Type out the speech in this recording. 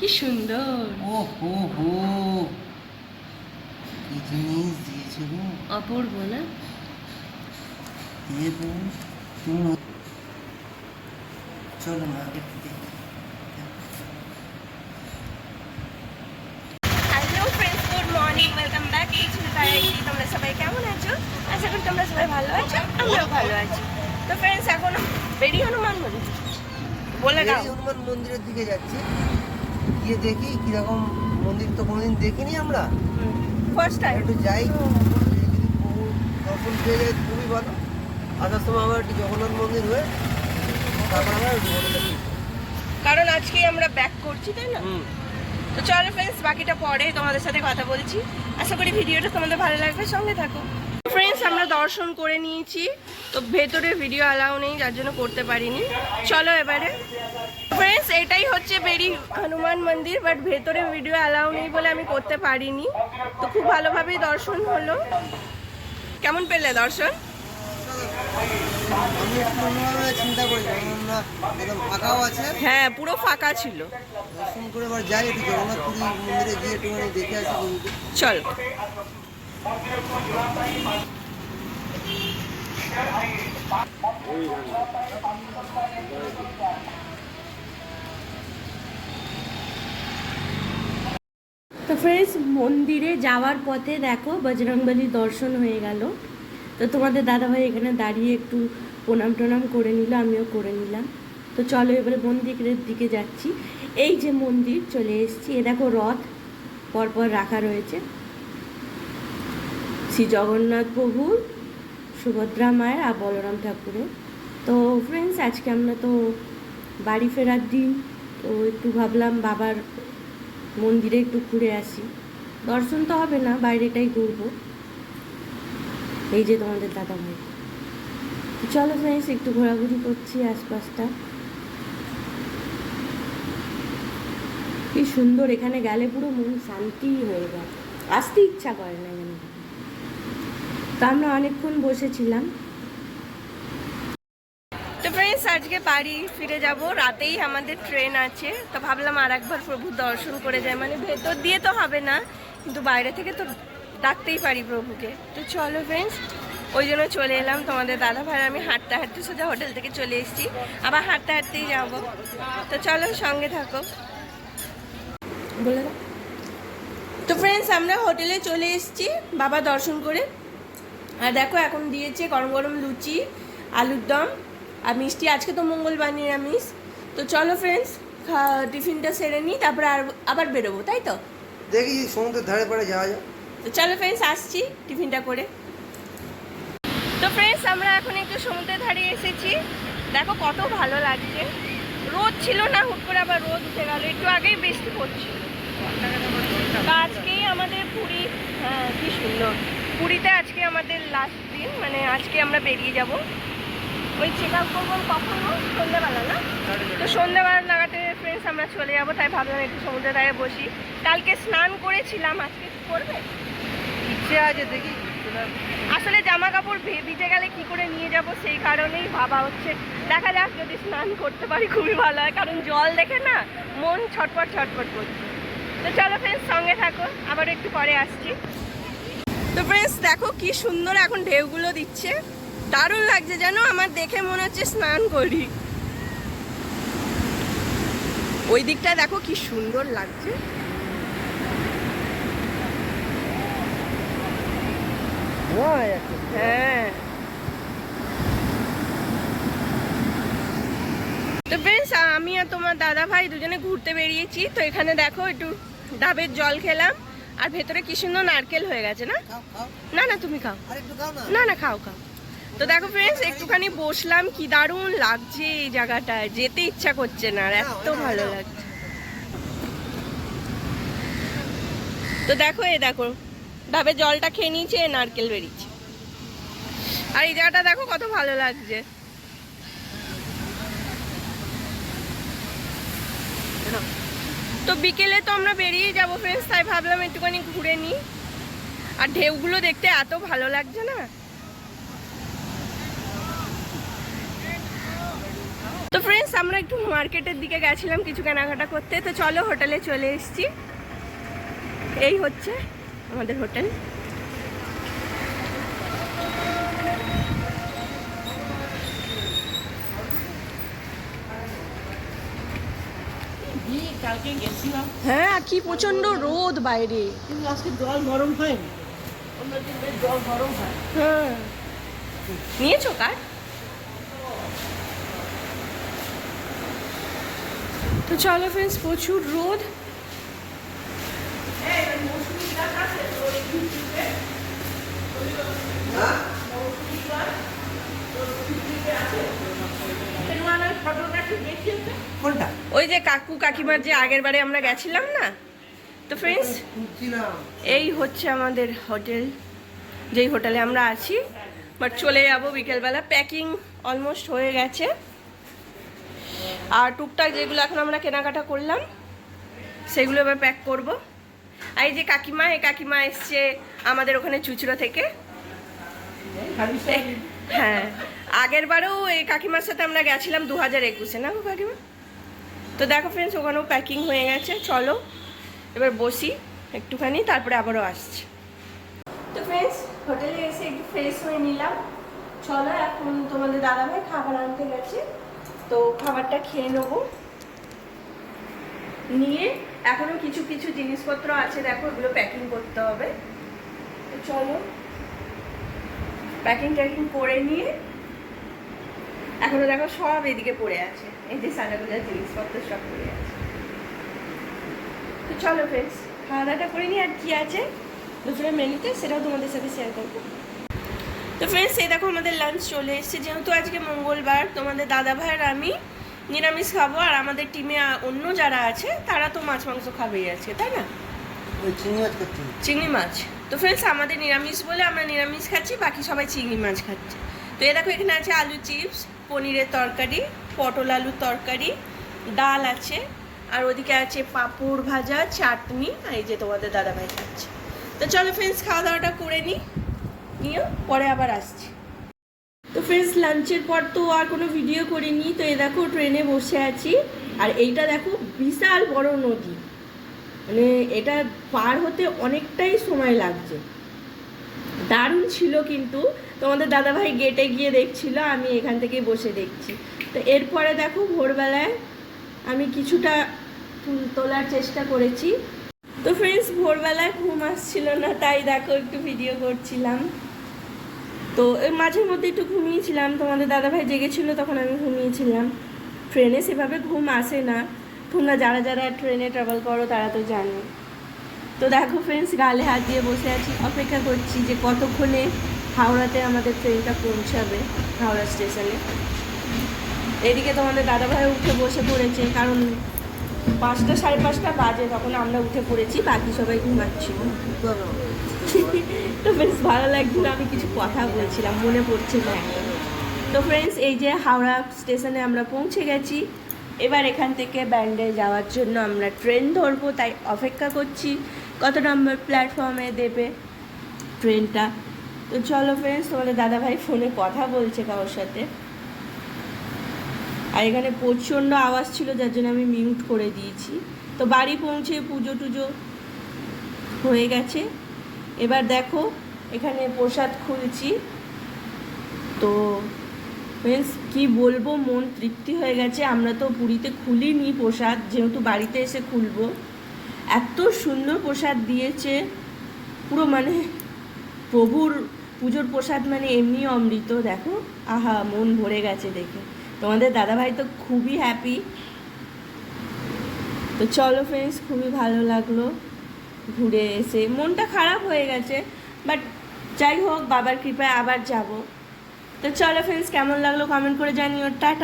কি সুন্দর ও হো হো কি জিনিস দিয়েছে গো অপূর্ব না দিয়ে তো তুমি চলো না একটু দেখি। তোমরা সবাই কেমন আছো? আশা করি তোমরা সবাই ভালো আছো। আমরাও ভালো আছি। তো ফ্রেন্ডস এখন বেরিয়ে হনুমান মন্দির। বলে দাও। হনুমান মন্দিরের দিকে যাচ্ছি। গিয়ে দেখি কীরকম মন্দির তো কোনোদিন দেখিনি আমরা। ফার্স্ট টাইম একটু যাই। দর্শন পেয়ে তো খুবই ভালো। আসার সময় আবার একটু জগন্নাথ মন্দির হয়ে তারপর আমরা কারণ আজকে আমরা ব্যাক করছি তাই না? তো চলো ফ্রেন্ডস বাকিটা পরে তোমাদের সাথে কথা বলছি। আশা করি ভিডিওটা তোমাদের ভালো লাগবে সঙ্গে থাকো। ফ্রেন্ডস আমরা দর্শন করে নিয়েছি তো ভেতরে ভিডিও অ্যালাউ নেই যার জন্য করতে পারিনি। চলো এবারে। ফ্রেন্ডস এটাই হচ্ছে বেরি হনুমান মন্দির বাট ভেতরে ভিডিও অ্যালাউ নেই বলে আমি করতে পারিনি। তো খুব ভালোভাবেই দর্শন হলো। কেমন পেলে দর্শন? হ্যাঁ পুরো ফাঁকা ছিল। দর্শন করে এবার যাই একটু জগন্নাথ পুরী মন্দিরে গিয়ে একটুখানি দেখে আসি প্রভুকে চলো তো ফ্রেন্ডস মন্দিরে যাওয়ার পথে দেখো বজরংবলির দর্শন হয়ে গেল। তো তোমাদের দাদাভাই এখানে দাঁড়িয়ে একটু প্রণাম টনাম করে নিল, আমিও করে নিলাম। তো চলো এবারে মন্দিরের দিকে যাচ্ছি। এই যে মন্দির, চলে এসেছি। এ দেখো রথ, পরপর রাখা রয়েছে। শ্রী জগন্নাথ প্রভুর সুভদ্রা মায়ের আর বলরাম ঠাকুরের। তো ফ্রেন্ডস আজকে আমরা তো বাড়ি ফেরার দিন। তো একটু ভাবলাম বাবার মন্দিরে একটু ঘুরে আসি। দর্শন তো হবে না, বাইরেটাই ঘুরবো। এই যে তোমাদের দাদা ভাই চলো ফ্রেন্ডস একটু ঘোরাঘুরি করছি আশপাশটা। কি সুন্দর, এখানে গেলে পুরো মন শান্তি হয়ে যায়। আসতে ইচ্ছা করে না এখানে। তো আমরা অনেকক্ষণ বসেছিলাম। আজকে বাড়ি ফিরে যাব। রাতেই আমাদের ট্রেন আছে। তো ভাবলাম আর একবার প্রভু দর্শন করে যায় মানে ভেতর দিয়ে তো হবে না, কিন্তু বাইরে থেকে তো ডাকতেই পারি প্রভুকে। তো চলো ফ্রেন্ডস ওই জন্য চলে এলাম তোমাদের দাদা ভাই আমি হাঁটতে হাঁটতে সোজা হোটেল থেকে চলে এসেছি। আবার হাঁটতে হাঁটতেই যাব। তো চলো সঙ্গে থাকো। বলে তো ফ্রেন্ডস আমরা হোটেলে চলে এসেছি বাবা দর্শন করে। আর দেখো, এখন দিয়েছে গরম গরম লুচি, আলুর দম। আর মিষ্টি আজকে তো মঙ্গলবার নিরামিষ। তো চলো ফ্রেন্ডস টিফিনটা সেরে নিই তারপরে আর আবার বেরোবো তাই তো? দেখি সমুদ্রের ধারে পাড়ে যাওয়া যায় তো চলো ফ্রেন্ডস আসছি টিফিনটা করে। তো ফ্রেন্ডস আমরা এখন একটু সমুদ্রের ধারে এসেছি। দেখো কত ভালো লাগছে। রোদ ছিল না হুট করে আবার রোদ উঠে গেল। একটু আগেই বৃষ্টি পড়ছিল। আজকেই আমাদের পুরী হ্যাঁ কি সুন্দর। পুরীতে আজকে আমাদের লাস্ট দিন মানে আজকে আমরা বেরিয়ে যাব। ওই চেক আপ করব কখন? সন্ধ্যাবেলা না? তো সন্ধ্যাবেলা লাগাতে ফ্রেন্ডস আমরা চলে যাব তাই ভাবলাম একটু সমুদ্রের ধারে বসি। কালকে স্নান করেছিলাম আজকে করবে? ইচ্ছে আছে দেখি আসলে জামা কাপড় ভে- ভিজে গেলে কি করে নিয়ে যাব সেই কারণেই ভাবা হচ্ছে। দেখা যাক যদি স্নান করতে পারি খুবই ভালো হয় কারণ জল দেখে না মন ছটপট ছটপট করছে। তো চলো ফ্রেন্ডস সঙ্গে থাকো আবার একটু পরে আসছি। তো ফ্রেন্ডস দেখো কি সুন্দর এখন ঢেউগুলো দিচ্ছে। দারুণ লাগছে যেন আমার দেখে মনে হচ্ছে স্নান করি। ওই দিকটা দেখো কি সুন্দর লাগছে। হ্যাঁ। তো ফ্রেন্ডস আমি আর তোমার দাদা ভাই দুজনে ঘুরতে বেরিয়েছি। তো এখানে দেখো একটু ডাবের জল খেলাম। আর ভেতরে কি সুন্দর নারকেল হয়ে গেছে না? না না তুমি খাও। না না খাও খাও। তো দেখো ফ্রেন্ডস একটুখানি বসলাম কি দারুণ লাগছে এই জায়গাটায়। যেতে ইচ্ছা করছে না আর এত ভালো লাগছে। তো দেখো এ দেখো ডাবের জলটা খেয়ে নিয়েছে নারকেল বেরিয়েছে। আর এই জায়গাটা দেখো কত ভালো লাগছে। তো বিকেলে তো আমরা বেরিয়ে যাব ফ্রেন্ডস তাই ভাবলাম একটুখানি ঘুরে নিই। আর ঢেউগুলো দেখতে এত ভালো লাগছে না? তো ফ্রেন্ডস আমরা একটু মার্কেটের দিকে গেছিলাম কিছু কেনাকাটা করতে। তো চলো হোটেলে চলে এসেছি। এই হচ্ছে আমাদের হোটেল হ্যাঁ কি প্রচণ্ড রোদ বাইরে। কিন্তু আজকে জল গরম জল গরম হয় হ্যাঁ। নিয়েছো কার? তো চলো ফ্রেন্ডস প্রচুর রোদ। কোনটা? ওই যে কাকু কাকিমার যে আগের বারে আমরা গেছিলাম না? তো ফ্রেন্ডস এই হচ্ছে আমাদের হোটেল। যেই হোটেলে আমরা আছি বাট চলে যাব বিকেলবেলা। প্যাকিং অলমোস্ট হয়ে গেছে। আর টুকটাক যেগুলো এখন আমরা কেনাকাটা করলাম, সেগুলো এবার প্যাক করব। আর এই যে কাকিমা, এই কাকিমা এসছে আমাদের ওখানে চুচড়ো থেকে। হ্যাঁ আগের বারেও এই কাকিমার সাথে আমরা গেছিলাম দু হাজার একুশে, না কাকিমা? তো দেখো ফ্রেন্ডস ওখানেও প্যাকিং হয়ে গেছে, চলো। এবার বসি একটুখানি, তারপরে আবারও আসছি। তো ফ্রেন্ডস হোটেলে এসে একটু ফ্রেশ হয়ে নিলাম। চলো এখন তোমাদের দাদাভাই খাবার আনতে গেছে। তো খাবারটা খেয়ে নেব। নিয়ে এখনও কিছু কিছু জিনিসপত্র আছে, দেখো ওগুলো প্যাকিং করতে হবে। তো চলো প্যাকিং ট্যাকিং করে নিয়ে, এখনও দেখো সব এদিকে পড়ে আছে। এই যে সাজাগোজার জিনিসপত্র সব পড়ে আছে। তো চলো ফ্রেন্ডস খাওয়া দাওয়াটা করে নিই, আর কি আছে? দুপুরের মেনুতে সেটাও তোমাদের সাথে শেয়ার করব। তো ফ্রেন্ডস এই দেখো আমাদের লাঞ্চ চলে এসেছে। যেহেতু আজকে মঙ্গলবার তোমাদের দাদা ভাই আর আমি নিরামিষ খাব আর আমাদের টিমে অন্য যারা আছে তারা তো মাছ মাংস খাবেই আছে তাই না? চিংড়ি মাছ চিংড়ি মাছ। তো ফ্রেন্ডস আমাদের নিরামিষ বলে আমরা নিরামিষ খাচ্ছি বাকি সবাই চিংড়ি মাছ খাচ্ছে। তো এ দেখো এখানে আছে আলু চিপস পনিরের তরকারি পটল আলুর তরকারি ডাল আছে আর ওদিকে আছে পাঁপড় ভাজা চাটনি আর এই যে তোমাদের দাদাভাই খাচ্ছে। তো চলো ফ্রেন্ডস খাওয়া দাওয়াটা করে নিই নিও পরে আবার আসছি। তো ফ্রেন্ডস লাঞ্চের পর তো আর কোনো ভিডিও করিনি। তো এ দেখো ট্রেনে বসে আছি। আর এইটা দেখো, বিশাল বড় নদী। মানে এটা পার হতে অনেকটাই সময় লাগছে। দারুণ ছিল কিন্তু। তোমাদের দাদাভাই গেটে গিয়ে দেখছিল, আমি এখান থেকে বসে দেখছি। তো এরপরে দেখো, ভোরবেলায় আমি কিছুটা তোলার চেষ্টা করেছি। তো ফ্রেন্ডস ভোরবেলায় ঘুম আসছিল না, তাই দেখো, একটু ভিডিও করছিলাম। তো এর মাঝে মধ্যে একটু ঘুমিয়েছিলাম, তোমাদের দাদাভাই জেগেছিল, তখন আমি ঘুমিয়েছিলাম। ট্রেনে সেভাবে ঘুম আসে না। তোমরা যারা যারা ট্রেনে ট্রাভেল করো, তারা তো জানো। তো দেখো ফ্রেন্ডস গালে হাত দিয়ে বসে আছি, অপেক্ষা করছি যে কতক্ষণে হাওড়াতে আমাদের ট্রেনটা পৌঁছাবে, হাওড়া স্টেশনে। এদিকে তোমাদের দাদাভাই উঠে বসে পড়েছে, কারণ পাঁচটা সাড়ে পাঁচটা বাজে, তখন আমরা উঠে পড়েছি, বাকি সবাই ঘুমাচ্ছিল। তো বেশ ভালো লাগছিল, আমি কিছু কথা বলছিলাম, মনে পড়ছে না। তো ফ্রেন্ডস এই যে হাওড়া স্টেশনে আমরা পৌঁছে গেছি। এবার এখান থেকে ব্যান্ডে যাওয়ার জন্য আমরা ট্রেন ধরবো, তাই অপেক্ষা করছি। কত নম্বর প্ল্যাটফর্মে দেবে ট্রেনটা তো চলো ফ্রেন্ডস তোমাদের দাদাভাই ফোনে কথা বলছে কারোর সাথে। আর এখানে প্রচণ্ড আওয়াজ ছিল, যার জন্য আমি মিউট করে দিয়েছি। তো বাড়ি পৌঁছে পুজো টুজো হয়ে গেছে। এবার দেখো, এখানে প্রসাদ খুলছি। তো ফ্রেন্ডস কি বলব, মন তৃপ্তি হয়ে গেছে। আমরা তো পুরীতে খুলিনি প্রসাদ, যেহেতু বাড়িতে এসে খুলবো। এত সুন্দর প্রসাদ দিয়েছে। পুরো মানে প্রভুর পুজোর প্রসাদ মানে এমনি অমৃত, দেখো। আহা, মন ভরে গেছে দেখে। তোমাদের দাদাভাই তো খুবই হ্যাপি তো চলো ফ্রেন্ডস খুবই ভালো লাগল। ঘুরে এসে। মনটা খারাপ হয়ে গেছে বাট যাই হোক, বাবার কৃপায় আবার যাব। তো চলো ফ্রেন্ডস কেমন লাগল কমেন্ট করে জানিও। টাটা।